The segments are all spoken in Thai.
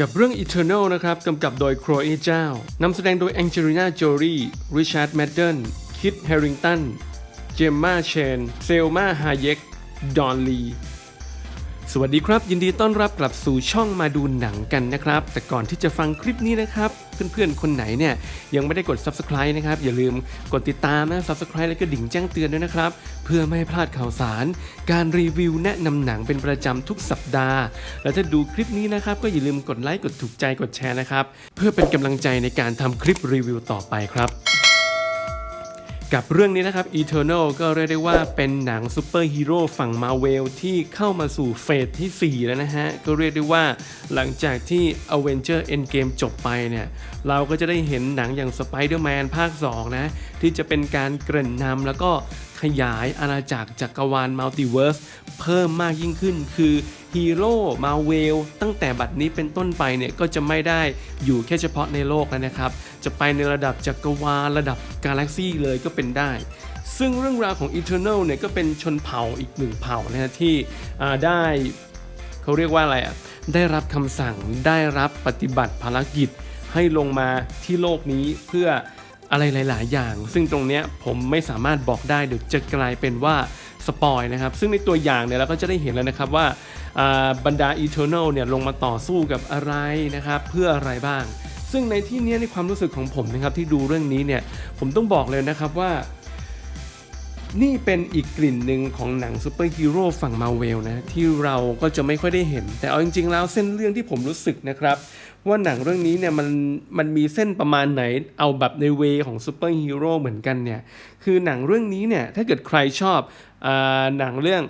กับเรื่อง Eternal นะครับกำกับโดยโครเอเจ้านำแสดงโดยแองเจลิน่าโจลีริชาร์ดแมดเดนคิดแฮริงตัน เจมมาเชน เซลมาฮาเยก ดอนลี สวัสดีครับ ยินดีต้อนรับกลับสู่ช่องมาดูหนังกันนะครับ แต่ก่อนที่จะฟังคลิปนี้นะครับ เพื่อนๆ คนไหนเนี่ยยังไม่ได้กด Subscribe นะครับ อย่าลืมกดติดตามนะ Subscribe แล้วก็ดิ่งแจ้งเตือนด้วยนะครับ เพื่อไม่ให้พลาดข่าวสาร การรีวิวแนะนำหนังเป็นประจำทุกสัปดาห์ และถ้าดูคลิปนี้นะครับ ก็อย่าลืมกดไลค์กดถูกใจกดแชร์นะครับ เพื่อเป็นกำลังใจในการทำคลิปรีวิวต่อไปครับ กับเรื่องนี้นะครับ Eternal ก็เรียกได้ว่าเป็นหนังซูเปอร์ฮีโร่ฝั่งมาเวลที่เข้ามาสู่เฟสที่ 4 แล้วนะฮะ ก็เรียกได้ว่าหลังจากที่ Avenger Endgame จบไปเนี่ย เราก็จะได้เห็นหนังอย่าง Spider-Man ภาค 2 นะ ที่จะเป็นการเกริ่นนำแล้วก็ขยายอาณาจักรจักรวาลมัลติเวิร์สเพิ่มมากยิ่งขึ้นคือ ฮีโร่มาเวลตั้งแต่บัดนี้เป็นต้นไปเนี่ยก็จะไม่ได้อยู่แค่เฉพาะในโลกแล้วนะครับ จะไปในระดับจักรวาลระดับกาแล็กซี่เลยก็เป็นได้ซึ่งเรื่องราวของ Eternal เนี่ยก็เป็นชนเผ่าอีกหนึ่งเผ่านะฮะที่ได้เขาเรียกว่าอะไรอะได้รับคำสั่งได้รับปฏิบัติภารกิจให้ลงมาที่โลกนี้เพื่ออะไรหลาย ๆ อย่าง ซึ่งตรงเนี้ยผมไม่สามารถบอกได้เดี๋ยวจะกลายเป็นว่าสปอยนะครับ ซึ่งในตัวอย่างเนี่ยเราก็จะได้เห็นแล้วนะครับว่า บรรดา Eternal เนี่ยลงมาต่อสู้กับอะไรนะครับเพื่ออะไรบ้าง ซึ่งในที่นี้ในความรู้สึกของผมนะครับที่ดูเรื่องนี้เนี่ยผมต้องบอกเลยนะครับว่า นี่เป็นอีกกลิ่นหนึ่งของหนังซูเปอร์ฮีโร่ฝั่งมาเวลนะที่เราก็จะไม่ค่อยได้เห็น แต่เอาจริง ๆ แล้วเส้นเรื่องที่ผมรู้สึกนะครับว่าหนังเรื่องนี้เนี่ยมันมันมีเส้นประมาณไหนเอาแบบในเวของซูเปอร์ฮีโร่เหมือนกันเนี่ยคือหนังเรื่องนี้เนี่ยถ้าเกิดใครชอบอหนังเรื่อง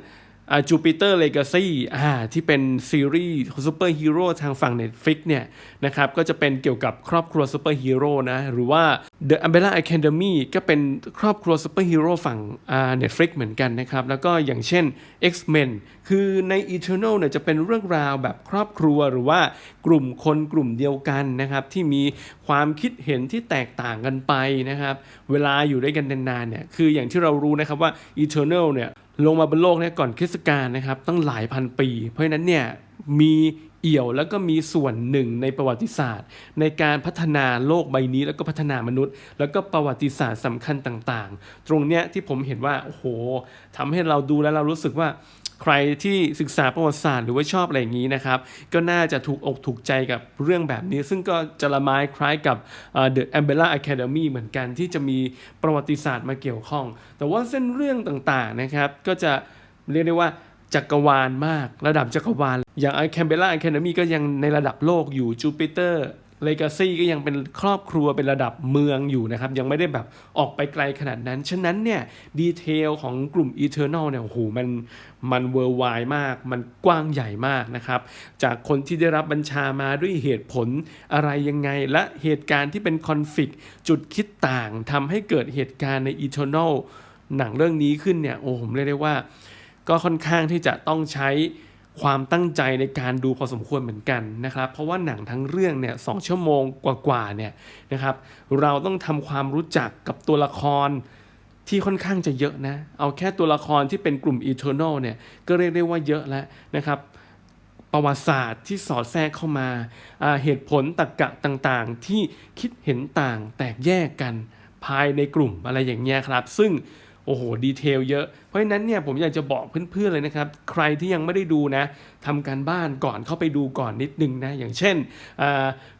จูปิเตอร์เลกาซีอ่าที่เป็นซีรีส์ซูเปอร์ฮีโร่ทางฝั่ง Netflix เนี่ยนะครับก็จะเป็นเกี่ยวกับครอบครัวซูเปอร์ฮีโร่นะหรือว่า The Umbrella Academy ก็เป็นครอบครัวซูเปอร์ฮีโร่ฝั่งอ่า Netflix เหมือนกันนะครับ แล้วก็อย่างเช่น X-Men คือใน Eternal เนี่ยจะเป็นเรื่องราวแบบครอบครัวหรือว่ากลุ่มคนกลุ่มเดียวกันนะครับที่มีความคิดเห็นที่แตกต่างกันไปนะครับเวลาอยู่ด้วยกันนานๆเนี่ยคืออย่างที่เรารู้นะครับว่า Eternal เนี่ย ลงมาบนโลกเนี่ยก่อนคริสต์กาลนะครับตั้งหลายพันปี เพราะฉะนั้นเนี่ยมีเอี่ยวแล้วก็มีส่วนหนึ่งในประวัติศาสตร์ ในการพัฒนาโลกใบนี้ แล้วก็พัฒนามนุษย์ แล้วก็ประวัติศาสตร์สำคัญต่างๆ ตรงเนี้ยที่ผมเห็นว่าโอ้โหทำให้เราดูแล้วเรารู้สึกว่า ใครที่ศึกษาประวัติศาสตร์หรือว่าชอบอะไรอย่างนี้นะครับ ก็น่าจะถูกอกถูกใจกับเรื่องแบบนี้ ซึ่งก็จะละไม้คล้ายกับเอ่อ The Umbrella Academy เหมือนกันที่จะมีประวัติศาสตร์มาเกี่ยวข้อง แต่ว่าเส้นเรื่องต่างๆนะครับ ก็จะเรียกได้ว่าจักรวาลมาก ระดับจักรวาล อย่าง Umbrella Academy ก็ยังในระดับโลกอยู่ Jupiter Legacy ก็ยังเป็นครอบครัวเป็นระดับเมืองอยู่นะครับ ยังไม่ได้แบบออกไปไกลขนาดนั้น ฉะนั้นเนี่ย ดีเทลของกลุ่ม Eternal เนี่ยโอ้โหมันมันเวอร์ไวมาก มันกว้างใหญ่มากนะครับ จากคนที่ได้รับบัญชามาด้วยเหตุผลอะไรยังไง และเหตุการณ์ที่เป็นคอนฟ lict จุดคิดต่างทำให้เกิดเหตุการณ์ใน Eternal หนังเรื่องนี้ขึ้นเนี่ยโอ้ผมเรียกได้ว่า ก็ค่อนข้างที่จะต้องใช้ ความตั้งใจในการดูพอสมควรเหมือนกันนะครับ เพราะว่าหนังทั้งเรื่องเนี่ยสองชั่วโมงกว่าๆเนี่ยนะครับเราต้องทำความรู้จักกับตัวละครที่ค่อนข้างจะเยอะนะ เอาแค่ตัวละครที่เป็นกลุ่ม Eternal เนี่ยก็เรียกได้ว่าเยอะแล้วนะครับประวัติศาสตร์ที่สอดแทรกเข้ามาาเหตุผลตรรกะต่างๆ ที่คิดเห็นต่างแตกแยกกันภายในกลุ่มอะไรอย่างเงี้ยครับ ซึ่ง โอ้โห ดีเทลเยอะ เพราะฉะนั้นเนี่ยผมอยากจะบอกเพื่อนๆเลยนะครับ ใครที่ยังไม่ได้ดูนะทำการบ้านก่อนเข้าไปดูก่อนนิดนึงนะ อย่างเช่น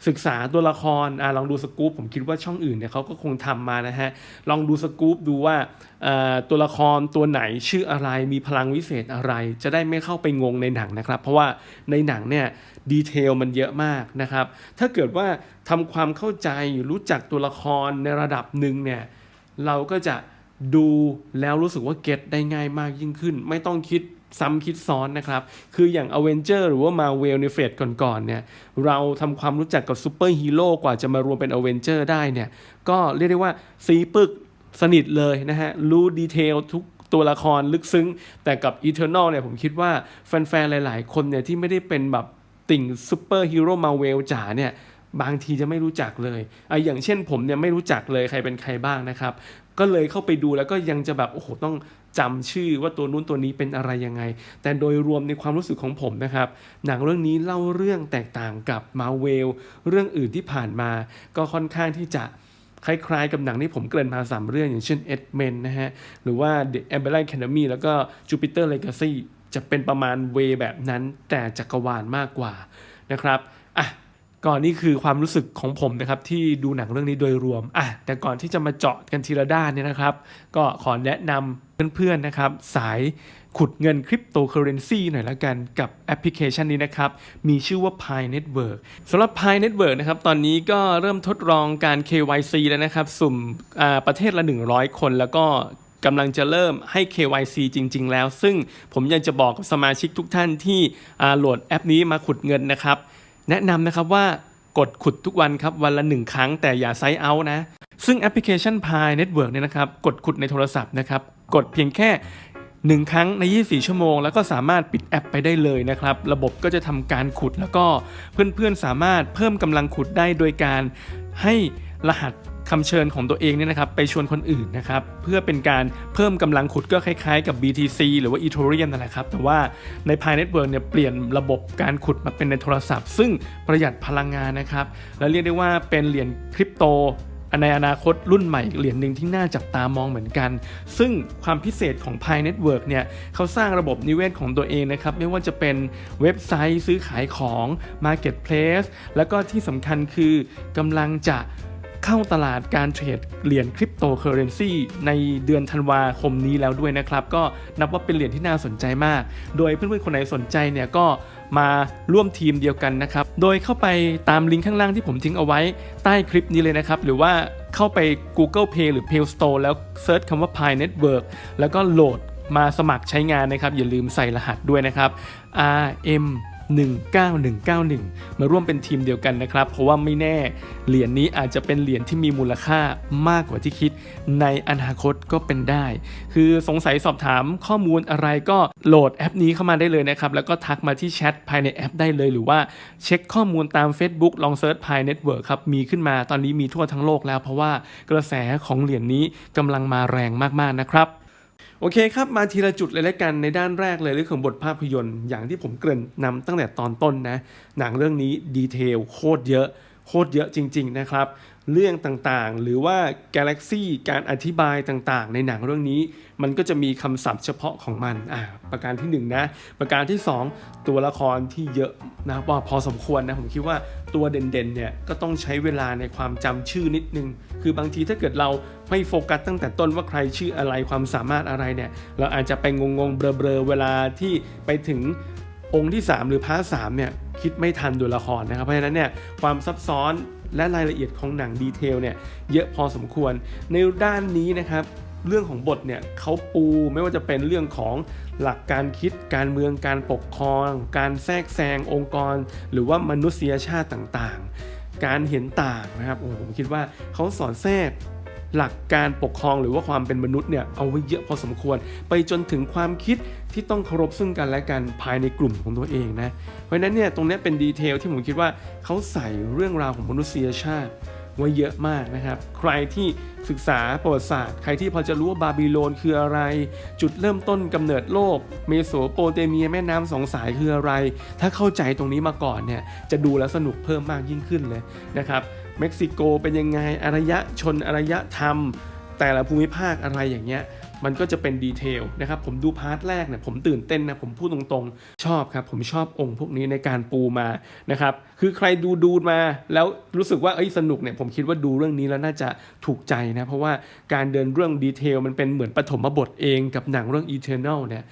ศึกษาตัวละครอลองดูสกู๊ปผมคิดว่าช่องอื่นเนี่ยเขาก็คงทำมานะฮะ ลองดูสกู๊ปดูว่าอ่าตัวละครตัวไหนชื่ออะไรมีพลังวิเศษอะไร จะได้ไม่เข้าไปงงในหนังนะครับ เพราะว่าในหนังเนี่ยดีเทลมันเยอะมากนะครับ ถ้าเกิดว่าทำความเข้าใจรู้จักตัวละครในระดับหนึ่งเนี่ยเราก็จะ ดูแล้วรู้สึกว่าเก็ตได้ง่ายมากยิ่งขึ้น ไม่ต้องคิดซ้ำคิดซ้อนนะครับ คืออย่าง a v e n g e r หรือว่า Marvel ในเฟสก่อนๆเนี่ย เราทำความรู้จักกับซูเปอร์ฮีโร่กว่าจะมารวมเป็น a v e n g e r ได้เนี่ย ก็เรียกได้ว่าซีปึกสนิทเลยนะฮะ รู้ดีเทลทุกตัวละครลึกซึ้ง แต่กับ Eternal เนี่ยผมคิดว่าแฟนๆ หลาย ๆ คนเนี่ยที่ไม่ได้เป็นแบบติ่งซูเปอร์ฮีโร่มาเวลจ๋าเนี่ยบางทีจะไม่รู้จักเลยออย่างเช่นผมเนี่ยไม่รู้จักเลยใครเป็นใครบ้างนะครับ ก็เลยเข้าไปดูแล้วก็ยังจะแบบโอ้โหต้องจำชื่อว่าตัวนู้นตัวนี้เป็นอะไรยังไง แต่โดยรวมในความรู้สึกของผมนะครับ หนังเรื่องนี้เล่าเรื่องแตกต่างกับมาเวลเรื่องอื่นที่ผ่านมา ก็ค่อนข้างที่จะคล้ายๆกับหนังที่ผมเกริ่นมาสามเรื่องอย่างเช่น Ed Men นะฮะ หรือว่า The Umbrella Academy แล้วก็ Jupiter Legacy จะเป็นประมาณเวแบบนั้นแต่จักรวาลมากกว่านะครับ ก่อนนี่คือความรู้สึกของผมนะครับที่ดูหนังเรื่องนี้โดยรวมอะแต่ก่อนที่จะมาเจาะกันทีละด้านเนี่ยนะครับ ก็ขอแนะนำเพื่อนๆนะครับ สายขุดเงินคริปโตเคอเรนซีหน่อยละกันกับแอปพลิเคชันนี้นะครับ มีชื่อว่า Pi Network สำหรับ Pi Network นะครับ ตอนนี้ก็เริ่มทดลองการ KYC แล้วนะครับ สุ่มประเทศละ 100 คนแล้วก็กำลังจะเริ่มให้ KYC จริง ๆ แล้ว ซึ่งผมอยากจะบอกกับสมาชิกทุกท่านที่โหลดแอปนี้มาขุดเงินนะครับ แนะนำนะครับว่ากดขุดทุกวันครับวันละ1ครั้งแต่อย่าไซเอานะ ซึ่งแอปพลิเคชัน Pi Network เนี่ยนะครับกดขุดในโทรศัพท์นะครับกดเพียงแค่ 1 ครั้งใน 24 ชั่วโมง แล้วก็สามารถปิดแอปไปได้เลยนะครับระบบก็จะทำการขุดแล้วก็เพื่อนๆสามารถเพิ่มกำลังขุดได้โดยการให้รหัส คำเชิญของตัวเองเนี่ยนะครับไปชวนคนอื่นนะครับเพื่อเป็นการเพิ่มกำลังขุดก็คล้ายๆกับ BTC หรือว่า Ethereum นั่นแหละครับ แต่ว่าใน Pi Network เนี่ยเปลี่ยนระบบการขุดมาเป็นในโทรศัพท์ ซึ่งประหยัดพลังงานนะครับ และเรียกได้ว่าเป็นเหรียญคริปโตในอนาคตรุ่นใหม่เหรียญหนึ่งที่น่าจับตามองเหมือนกัน ซึ่งความพิเศษของ Pi Network เนี่ยเขาสร้างระบบนิเวศของตัวเองนะครับ ไม่ว่าจะเป็นเว็บไซต์ซื้อขายของ Marketplace แล้วก็ที่สำคัญคือกำลังจะ เข้าตลาดการเทรดเหรียญคริปโตเคอเรนซีในเดือนธันวาคมนี้แล้วด้วยนะครับ ก็นับว่าเป็นเหรียญที่น่าสนใจมาก โดยเพื่อนๆคนไหนสนใจเนี่ยก็มาร่วมทีมเดียวกันนะครับ โดยเข้าไปตามลิงก์ข้างล่างที่ผมทิ้งเอาไว้ใต้คลิปนี้เลยนะครับ หรือว่าเข้าไป Google Play หรือ Play Store แล้วเซิร์ชคำว่า Pi Network แล้วก็โหลดมาสมัครใช้งานนะครับ อย่าลืมใส่รหัสด้วยนะครับ RM 19191 มาร่วมเป็นทีมเดียวกันนะครับ เพราะว่าไม่แน่เหรียญนี้อาจจะเป็นเหรียญที่มีมูลค่ามากกว่าที่คิด ในอนาคตก็เป็นได้ คือสงสัยสอบถามข้อมูลอะไรก็โหลดแอปนี้เข้ามาได้เลยนะครับ แล้วก็ทักมาที่แชทภายในแอปได้เลย หรือว่าเช็คข้อมูลตาม Facebook ลองเซิร์ช Pi Network ครับ มีขึ้นมาตอนนี้มีทั่วทั้งโลกแล้ว เพราะว่ากระแสของเหรียญนี้กำลังมาแรงมากๆนะครับ โอเคครับ มาทีละจุดเลยแล้วกันในด้านแรกเลยเรื่องของบทภาพยนตร์อย่างที่ผมเกริ่นนำตั้งแต่ตอนต้นนะ หนังเรื่องนี้ดีเทลโคตรเยอะ โคตรเยอะจริง ๆ นะครับ เรื่องต่างๆ หรือว่า Galaxy การอธิบายต่างๆ ในหนังเรื่องนี้ มันก็จะมีคำศัพท์เฉพาะของมันอ่าประการที่1นะประการที่ 2 ตัวละครที่เยอะนะพอพอสมควรนะผมคิดว่าตัวเด่นๆเนี่ยก็ต้องใช้เวลาในความจำชื่อนิดนึง คือบางทีถ้าเกิดเราไม่โฟกัสตั้งแต่ต้นว่าใครชื่ออะไรความสามารถอะไรเนี่ยเราอาจจะไปงงๆเบลอๆเวลาที่ไปถึง องค์ที่ 3 หรือพาร์ทสเนี่ยคิดไม่ทันตัวละครนะครับ เพราะฉะนั้นเนี่ยความซับซ้อนและรายละเอียดของหนังดีเทลเนี่ยเยอะพอสมควร ในด้านนี้นะครับเรื่องของบทเนี่ยเขาปูไม่ว่าจะเป็นเรื่องของหลักการคิดการเมืองการปกครอง การแทรกแซงองค์กร หรือว่ามนุษยชาติต่างๆ การเห็นต่างนะครับโอ้ผมคิดว่าเขาสอนแทรก หลักการปกครองหรือว่าความเป็นมนุษย์เนี่ยเอาไว้เยอะพอสมควร ไปจนถึงความคิดที่ต้องเคารพซึ่งกันและกันภายในกลุ่มของตัวเองนะ เพราะฉะนั้นเนี่ยตรงนี้เป็นดีเทลที่ผมคิดว่าเขาใส่เรื่องราวของมนุษยชาติไว้เยอะมากนะครับ ใครที่ศึกษาประวัติศาสตร์ ใครที่พอจะรู้ว่าบาบิโลนคืออะไร จุดเริ่มต้นกำเนิดโลก เมโสโปเตเมียแม่น้ำสองสายคืออะไร ถ้าเข้าใจตรงนี้มาก่อนเนี่ยจะดูแล้วสนุกเพิ่มมากยิ่งขึ้นเลยนะครับ เม็กซิโกเป็นยังไงอารยะชนอารยธรรม แต่ละภูมิภาคอะไรอย่างเงี้ยมันก็จะเป็นดีเทลนะครับ ผมดูพาร์ทแรกเนี่ยผมตื่นเต้นนะ ผมพูดตรงๆ ชอบครับ ผมชอบองค์พวกนี้ในการปูมานะครับ คือใครดูดูมาแล้วรู้สึกว่าเอ้ยสนุกเนี่ยผมคิดว่าดูเรื่องนี้แล้วน่าจะถูกใจนะ เพราะว่าการเดินเรื่องดีเทลมันเป็นเหมือนปฐมบทเองกับหนังเรื่อง Eternal เนี่ย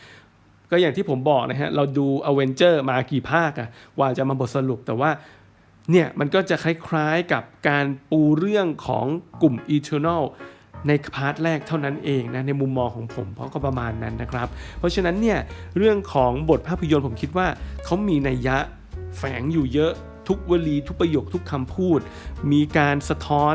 ก็อย่างที่ผมบอกนะฮะเราดู a v e n g e r มากี่ภาคอะกว่าจะมาบทสรุปแต่ว่า เนี่ยมันก็จะคล้ายๆกับการปูเรื่องของกลุ่ม Eternal ในพาร์ทแรกเท่านั้นเองนะในมุมมองของผมเพราะก็ประมาณนั้นนะครับ เพราะฉะนั้นเนี่ยเรื่องของบทภาพยนตร์ผมคิดว่าเขามีนัยยะแฝงอยู่เยอะทุกวลีทุกประโยคทุกคำพูด มีการสะท้อน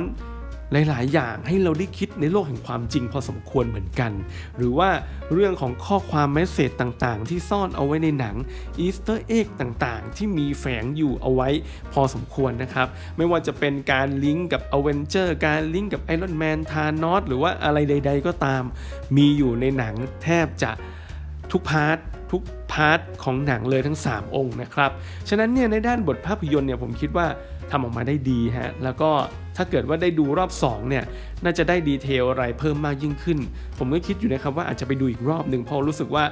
หลาย ๆ อย่างให้เราได้คิดในโลกแห่งความจริงพอสมควรเหมือนกัน หรือว่าเรื่องของข้อความเมสเซจต่าง ๆ ที่ซ่อนเอาไว้ในหนังอีสเตอร์เอ็กต่าง ๆ ที่มีแฝงอยู่เอาไว้พอสมควรนะครับ ไม่ว่าจะเป็นการลิงก์กับอเวนเจอร์การลิงก์กับไอรอนแมนทานอสหรือว่าอะไรใด ๆ ก็ตาม มีอยู่ในหนังแทบจะทุกพาร์ททุกพาร์ทของหนังเลยทั้ง 3 องค์นะครับ ฉะนั้นเนี่ยในด้านบทภาพยนตร์เนี่ยผมคิดว่าทำออกมาได้ดีฮะ แล้วก็ ถ้าเกิดว่าได้ดูรอบ2เนี่ยน่าจะได้ดีเทลอะไรเพิ่มมากยิ่งขึ้น ผมก็คิดอยู่นะครับว่าอาจจะไปดูอีกรอบหนึ่งเพราะรู้สึกว่า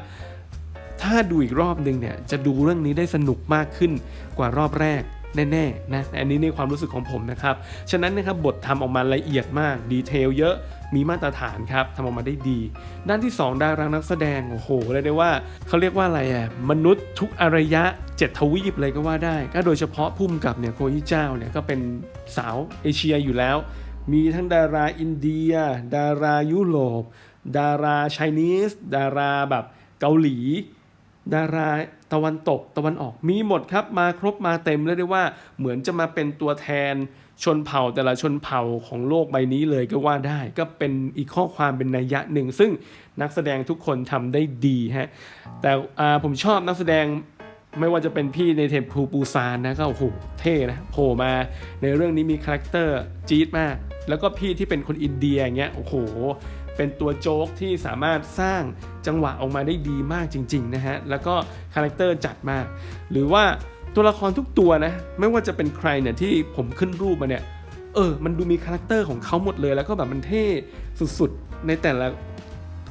ถ้าดูอีกรอบหนึ่งเนี่ยจะดูเรื่องนี้ได้สนุกมากขึ้นกว่ารอบแรกแน่ๆนะอันนี้ในความรู้สึกของผมนะครับ ฉะนั้นนะครับบททำออกมาละเอียดมาก ดีเทลเยอะ มีมาตรฐานครับทำออกมาได้ดี ด้านที่ 2 ดารานักแสดง โอ้โหเลยได้ว่า เขาเรียกว่าอะไรอะ มนุษย์ทุกอารยะ เจ็ดทวีปเลยก็ว่าได้ ก็โดยเฉพาะพุ่มกับเนี่ยโคฮิเจ้าเนี่ยก็เป็นสาวเอเชียอยู่แล้ว มีทั้งดาราอินเดีย ดารายุโรป ดาราไชนีสดาราแบบเกาหลี ดาราตะวันตกตะวันออกมีหมดครับมาครบมาเต็มเลยได้ว่าเหมือนจะมาเป็นตัวแทนชนเผ่าแต่ละชนเผ่าของโลกใบนี้เลยก็ว่าได้ ก็เป็นอีกข้อความเป็นนัยยะหนึ่ง ซึ่งนักแสดงทุกคนทำได้ดีฮะแต่ผมชอบนักแสดง ไม่ว่าจะเป็นพี่ในเทปภูปูซานนะก็โอ้โหเท่นะโผล่มาในเรื่องนี้มีคาแรคเตอร์จี๊ดมาก แล้วก็พี่ที่เป็นคนอินเดียอย่างเงี้ยโอ้โหเป็นตัวโจ๊กที่สามารถสร้างจังหวะออกมาได้ดีมากจริงๆนะฮะ แล้วก็คาแรคเตอร์จัดมาก หรือว่าตัวละครทุกตัวนะ ไม่ว่าจะเป็นใครเนี่ยที่ผมขึ้นรูปมาเนี่ย เออ มันดูมีคาแรคเตอร์ของเขาหมดเลย แล้วก็แบบมันเท่สุดๆ ในแต่ละ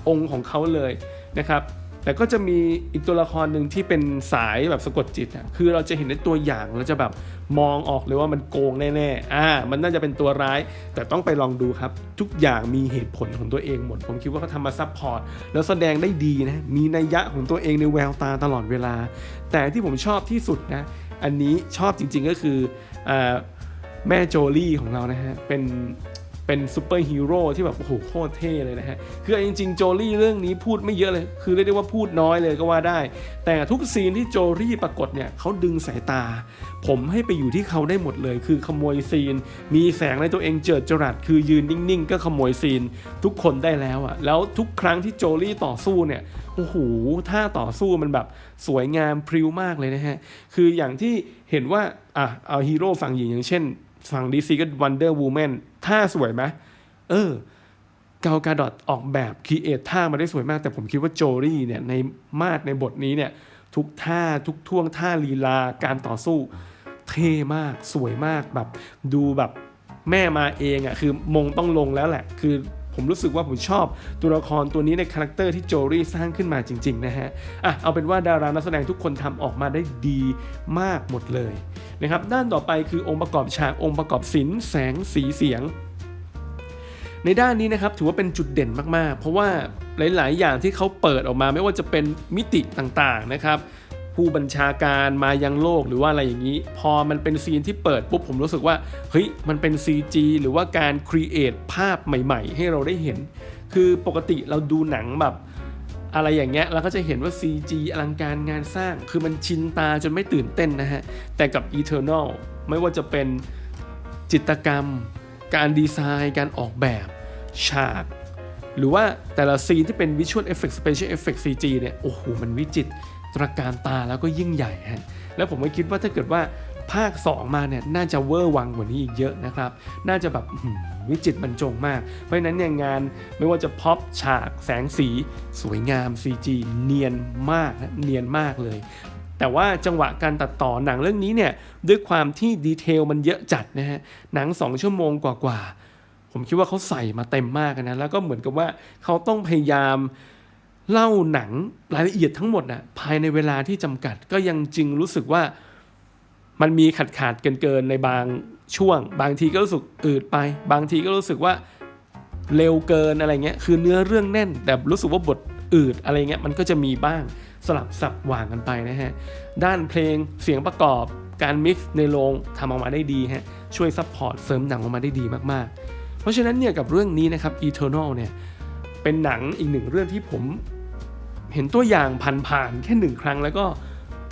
องค์ของเขาเลยนะครับ แต่ก็จะมีอีกตัวละครหนึ่งที่เป็นสายแบบสะกดจิตอะคือเราจะเห็นในตัวอย่างเราจะแบบมองออกเลยว่ามันโกงแน่ๆ อ่า มันน่าจะเป็นตัวร้าย แต่ต้องไปลองดูครับ ทุกอย่างมีเหตุผลของตัวเองหมด ผมคิดว่าเขาทำมาซับพอร์ต แล้วแสดงได้ดีนะ มีนัยยะของตัวเองในแววตาตลอดเวลา แต่ที่ผมชอบที่สุดนะ อันนี้ชอบจริงๆก็คืออ่าแม่โจลี่ของเรานะฮะ เป็น เป็นซูเปอร์ฮีโร่ที่แบบโอ้โหโคตรเท่เลยนะฮะ คือจริงๆ โจลี่เรื่องนี้พูดไม่เยอะเลย คือเรียกได้ว่าพูดน้อยเลยก็ว่าได้ แต่ทุกซีนที่โจลี่ปรากฏเนี่ยเขาดึงสายตา ผมให้ไปอยู่ที่เขาได้หมดเลย คือขโมยซีน มีแสงในตัวเองเจิดจรัสคือยืนนิ่งๆ ก็ขโมยซีน ทุกคนได้แล้วอะแล้วทุกครั้งที่โจลี่ต่อสู้เนี่ยโอ้โหท่าต่อสู้มันแบบสวยงามพริ้วมากเลยนะฮะ คืออย่างที่เห็นว่าอะเอาฮีโร่ฝั่งหญิงอย่างเช่น ฝั่งดีซีก็วันเดอร์วูแมนท่าสวยไหมเออเกากาดอตออกแบบคีเอทท่ามาได้สวยมาก แต่ผมคิดว่าโจลี่เนี่ยในมาดในบทนี้เนี่ยทุกท่าทุกท่วงท่าลีลาการต่อสู้ เท่มากสวยมากแบบ ดูแบบแม่มาเองอะ่ะคือมงต้องลงแล้วแหละ คือ ผมรู้สึกว่าผมชอบตัวละครตัวนี้ในคาแรคเตอร์ที่โจลี่สร้างขึ้นมาจริง ๆ นะฮะอะเอาเป็นว่าดารานักแสดงทุกคนทำออกมาได้ดีมากหมดเลยนะครับด้านต่อไปคือองค์ประกอบฉากองค์ประกอบศิลป์แสงสีเสียง ในด้านนี้นะครับถือว่าเป็นจุดเด่นมากๆ เพราะว่าหลาย ๆ อย่างที่เขาเปิดออกมาไม่ว่าจะเป็นมิติต่างๆนะครับ ผู้บัญชาการมายังโลกหรือว่าอะไรอย่างนี้ พอมันเป็นซีนที่เปิดปุ๊บผมรู้สึกว่าเฮ้ยมันเป็น CG หรือว่าการครีเอทภาพใหม่ ๆ ให้เราได้เห็น คือปกติเราดูหนังแบบอะไรอย่างเงี้ยเราก็จะเห็นว่า CG อลังการงานสร้าง คือมันชินตาจนไม่ตื่นเต้นนะฮะ แต่กับ Eternal ไม่ว่าจะเป็นจิตกรรม การดีไซน์ การออกแบบฉาก หรือว่าแต่ละซีนที่เป็น Visual Effect Special Effect CG เนี่ย โอ้โห มันวิจิตร ตระการตาแล้วก็ยิ่งใหญ่ฮะแล้วผมก็คิดว่าถ้าเกิดว่าภาค 2 มาเนี่ยน่าจะเวอร์วังกว่านี้อีกเยอะนะครับ น่าจะแบบวิจิตบรรจงมาก เพราะฉะนั้นเนี่ยงานไม่ว่าจะพ็อปฉากแสงสี สวยงาม CG เนียนมากเนียนมากเลย แต่ว่าจังหวะการตัดต่อหนังเรื่องนี้เนี่ยด้วยความที่ดีเทลมันเยอะจัดนะฮะหนัง 2 ชั่วโมงกว่าๆผมคิดว่าเขาใส่มาเต็มมากนะแล้วก็เหมือนกับว่าเขาต้องพยายาม เล่าหนังรายละเอียดทั้งหมดนะภายในเวลาที่จำกัดก็ยังจึงรู้สึกว่ามันมีขาดขาดเกินเกินในบางช่วง บางทีก็รู้สึกอืดไป บางทีก็รู้สึกว่าเร็วเกินอะไรเงี้ยคือเนื้อเรื่องแน่น แต่รู้สึกว่าบทอืดอะไรเงี้ยมันก็จะมีบ้างสลับสับหว่างกันไปนะฮะด้านเพลงเสียงประกอบการมิกซ์ในโรงทำออกมาได้ดีฮะช่วยซัพพอร์ตเสริมหนังออกมาได้ดีมากๆ เพราะฉะนั้นเนี่ยกับเรื่องนี้นะครับ Eternal เนี่ยเป็นหนังอีกหนึ่งเรื่องที่ผม เห็นตัวอย่างผ่านๆแค่หนึ่งครั้งแล้วก็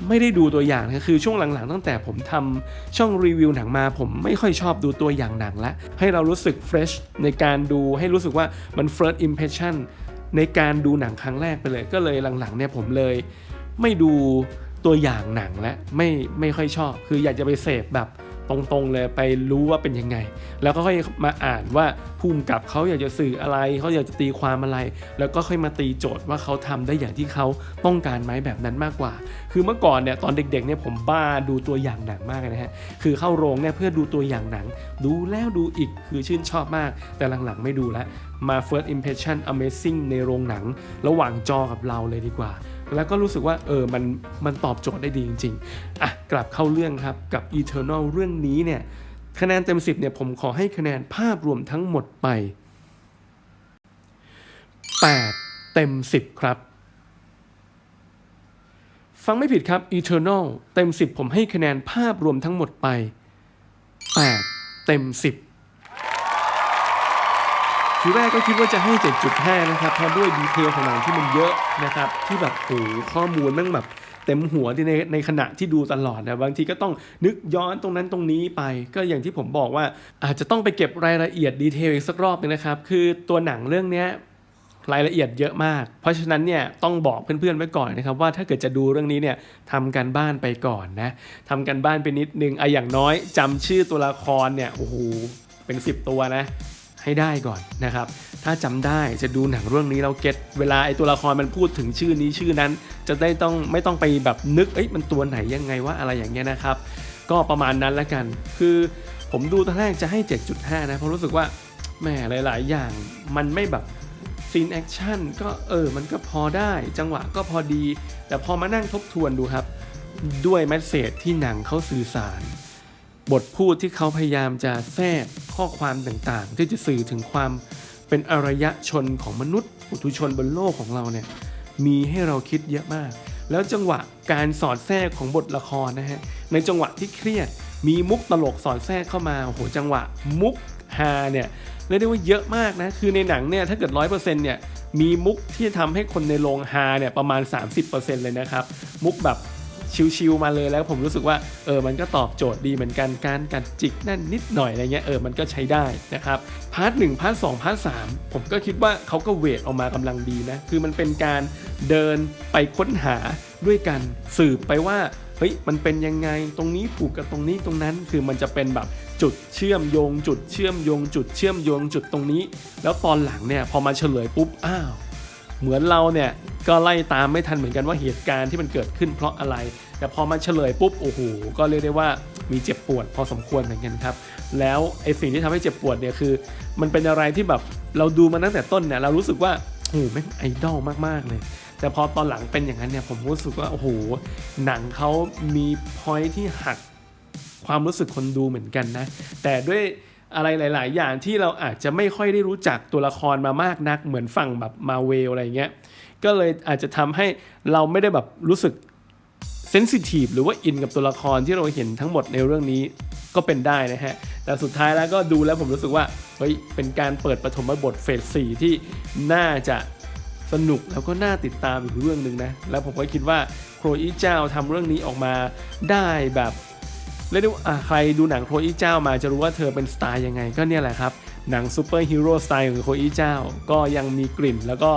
ไม่ได้ดูตัวอย่างนะคือช่วงหลังๆ ตั้งแต่ผมทำช่องรีวิวหนังมา ผมไม่ค่อยชอบดูตัวอย่างหนังละให้เรารู้สึก fresh ในการดูให้รู้สึกว่ามัน first impression ในการดูหนังครั้งแรกไปเลยก็เลยหลังๆเนี่ยผมเลย ไม่ดูตัวอย่างหนังและไม่ไม่ค่อยชอบ คืออยากจะไปเสพแบบ ตรงๆเลยไปรู้ว่าเป็นยังไง แล้วก็ค่อยมาอ่านว่าภูมิกับเขาอยากจะสื่ออะไรเขาอยากจะตีความอะไร แล้วก็ค่อยมาตีโจทย์ว่าเขาทำได้อย่างที่เขาต้องการไหมแบบนั้นมากกว่า คือเมื่อก่อนเนี่ยตอนเด็กๆเนี่ยผมบ้าดูตัวอย่างหนังมากนะฮะคือเข้าโรงเนี่ยเพื่อดูตัวอย่างหนัง ดูแล้วดูอีกคือชื่นชอบมาก แต่หลังๆไม่ดูแล้วมา first impression amazing ในโรงหนัง ระหว่างจอกับเราเลยดีกว่า แล้วก็รู้สึกว่าเออมันมันตอบโจทย์ได้ดีจริงๆอะกลับเข้าเรื่องครับกับ Eternal เรื่องนี้เนี่ยคะแนนเต็ม 10เนี่ยผมขอให้คะแนนภาพรวมทั้งหมดไป 8 เต็ม 10 ครับ ฟังไม่ผิดครับ Eternal เต็ม 10 ผมให้คะแนนภาพรวมทั้งหมดไป 8 เต็ม 10 ทีแรกก็คิดว่าจะให้ 7.5 นะครับเพราะด้วยดีเทลของหนังที่มันเยอะนะครับ ที่แบบโอ้ข้อมูลมันแบบเต็มหัวที่ในในขณะที่ดูตลอดนะบางทีก็ต้องนึกย้อนตรงนั้นตรงนี้ไป ก็อย่างที่ผมบอกว่า อาจจะต้องไปเก็บรายละเอียดดีเทลอีกสักรอบนึงนะครับ คือตัวหนังเรื่องนี้รายละเอียดเยอะมาก เพราะฉะนั้นเนี่ยต้องบอกเพื่อนๆไว้ก่อนนะครับว่าถ้าเกิดจะดูเรื่องนี้เนี่ยทำกันบ้านไปก่อนนะทำกันบ้านไปนิดนึงไออย่างน้อยจำชื่อตัวละครเนี่ยโอ้โหเป็น 10 ตัวนะ ให้ได้ก่อนนะครับ ถ้าจำได้จะดูหนังเรื่องนี้เราเก็ตเวลาไอ้ตัวละครมันพูดถึงชื่อนี้ชื่อนั้น จะได้ต้องไม่ต้องไปแบบนึกเอ้ยมันตัวไหนยังไงว่าอะไรอย่างเงี้ยนะครับ ก็ประมาณนั้นละกัน คือผมดูตอนแรกจะให้ 7.5 นะเพราะรู้สึกว่าแหมหลาย ๆ อย่างมันไม่แบบซีนแอคชั่นก็เออมันก็พอได้จังหวะก็พอดี แต่พอมานั่งทบทวนดูครับ ด้วยแมสเซจที่หนังเขาสื่อสาร บทพูดที่เขาพยายามจะแทรกข้อความต่างๆ ที่จะสื่อถึงความเป็นอารยชนของมนุษย์ปุถุชนบนโลกของเราเนี่ยมีให้เราคิดเยอะมาก แล้วจังหวะการสอดแทรกของบทละครนะฮะในจังหวะที่เครียด มีมุกตลกสอดแทรกเข้ามาโอ้โหจังหวะมุกฮาเนี่ยเรียกได้ว่าเยอะมากนะคือในหนังเนี่ยถ้าเกิด100%เนี่ยมีมุกที่ทำให้คนในโรงฮาเนี่ยประมาณ 30%เลยนะครับ มุกแบบ ชิวๆมาเลยแล้วผมรู้สึกว่าเออมันก็ตอบโจทย์ดีเหมือนกันการกัดจิกนั่นนิดหน่อยอะไรเงี้ยเออมันก็ใช้ได้นะครับพาร์ทหนึ่งพาร์ทสองพาร์ทสามผมก็คิดว่าเขาก็เวทออกมากำลังดีนะคือมันเป็นการเดินไปค้นหาด้วยกันสืบไปว่าเฮ้ยมันเป็นยังไงตรงนี้ผูกกับตรงนี้ตรงนั้นคือมันจะเป็นแบบจุดเชื่อมโยง จุดเชื่อมโยง จุดเชื่อมโยงจุดตรงนี้ แล้วตอนหลังเนี่ยพอมาเฉลยปุ๊บอ้าว เหมือนเราเนี่ยก็ไล่ตามไม่ทันเหมือนกันว่าเหตุการณ์ที่มันเกิดขึ้นเพราะอะไร แต่พอมาเฉลยปุ๊บโอ้โหก็เรียกได้ว่ามีเจ็บปวดพอสมควรเหมือนกันครับ แล้วไอ้สิ่งที่ทำให้เจ็บปวดเนี่ยคือ มันเป็นอะไรที่แบบเราดูมาตั้งแต่ต้นเนี่ยเรารู้สึกว่าโอ้โหแม่งไอดอลมากๆเลย แต่พอตอนหลังเป็นอย่างนั้นเนี่ยผมรู้สึกว่าโอ้โหหนังเขามีพอยที่หักความรู้สึกคนดูเหมือนกันนะ แต่ด้วย อะไรหลาย ๆ อย่างที่เราอาจจะไม่ค่อยได้รู้จักตัวละครมามากนัก เหมือนฝั่งแบบมาเวลอะไรเงี้ยก็เลยอาจจะทำให้เราไม่ได้แบบรู้สึกเซนซิทีฟหรือว่าอินกับตัวละครที่เราเห็นทั้งหมดในเรื่องนี้ก็เป็นได้นะฮะ แต่สุดท้ายแล้วก็ดูแล้วผมรู้สึกว่าเฮ้ยเป็นการเปิดปฐมบทเฟสสี่ที่น่าจะสนุกแล้วก็น่าติดตามอีกเรื่องหนึ่งนะ แล้วผมก็คิดว่าโครอีเจ้าทำเรื่องนี้ออกมาได้แบบ เรียกได้ว่าใครดูหนังโคอีเจ้ามาจะรู้ว่าเธอเป็นสไตล์ยังไงก็เนี่ยแหละครับ หนังซูเปอร์ฮีโร่สไตล์ของโคอีเจ้า ก็ยังมีกลิ่นแล้วก็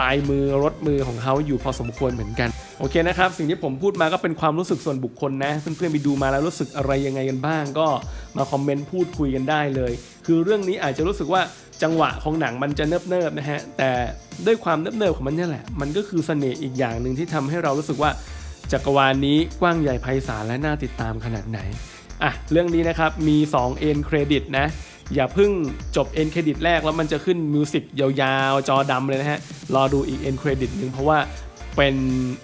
ลายมือรถมือของเขาอยู่พอสมควรเหมือนกัน โอเคนะครับ สิ่งที่ผมพูดมาก็เป็นความรู้สึกส่วนบุคคลนะ เพื่อนๆไปดูมาแล้วรู้สึกอะไรยังไงกันบ้าง ก็มาคอมเมนต์พูดคุยกันได้เลย คือเรื่องนี้อาจจะรู้สึกว่าจังหวะของหนังมันจะเนิบๆนะฮะแต่ด้วยความเนิบๆของมันนี่แหละ มันก็คือเสน่ห์อีกอย่างหนึ่งที่ทำให้เรารู้สึกว่า จักรวาลนี้กว้างใหญ่ไพศาลและน่าติดตามขนาดไหนอะเรื่องนี้นะครับมี2 end credit นะ อย่าเพิ่งจบ end credit แรกแล้วมันจะขึ้นมิวสิกยาวๆ จอดำเลยนะฮะ รอดูอีก end credit หนึ่งเพราะว่าเป็น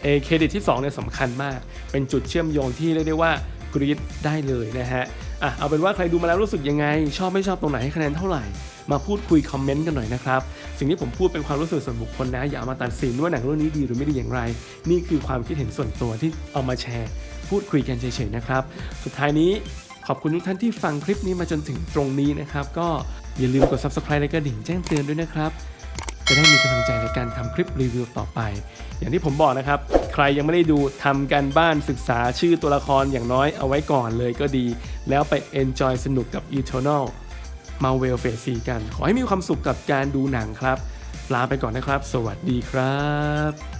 a credit ที่2เนี่ยสำคัญมาก เป็นจุดเชื่อมโยงที่เรียกได้ว่ากรีดได้เลยนะฮะอะเอาเป็นว่าใครดูมาแล้วรู้สึกยังไง ชอบไม่ชอบตรงไหนให้คะแนนเท่าไหร่ มาพูดคุยคอมเมนต์กันหน่อยนะครับ สิ่งที่ผมพูดเป็นความรู้สึกส่วนบุคคลนะ อย่าเอามาตัดสินว่าหนังเรื่องนี้ดีหรือไม่ดีอย่างไร นี่คือความคิดเห็นส่วนตัวที่เอามาแชร์ พูดคุยกันเฉยๆนะครับ สุดท้ายนี้ขอบคุณทุกท่านที่ฟังคลิปนี้มาจนถึงตรงนี้นะครับ ก็อย่าลืมกด subscribe และกระดิ่งแจ้งเตือนด้วยนะครับ จะได้มีกำลังใจในการทำคลิปรีวิวต่อไป อย่างที่ผมบอกนะครับ ใครยังไม่ได้ดูทำกันบ้านศึกษาชื่อตัวละครอย่างน้อยเอาไว้ก่อนเลยก็ดี แล้วไป enjoy สนุกกับ Eternal มาเวลเฟส4กัน ขอให้มีความสุขกับการดูหนังครับ ลาไปก่อนนะครับ สวัสดีครับ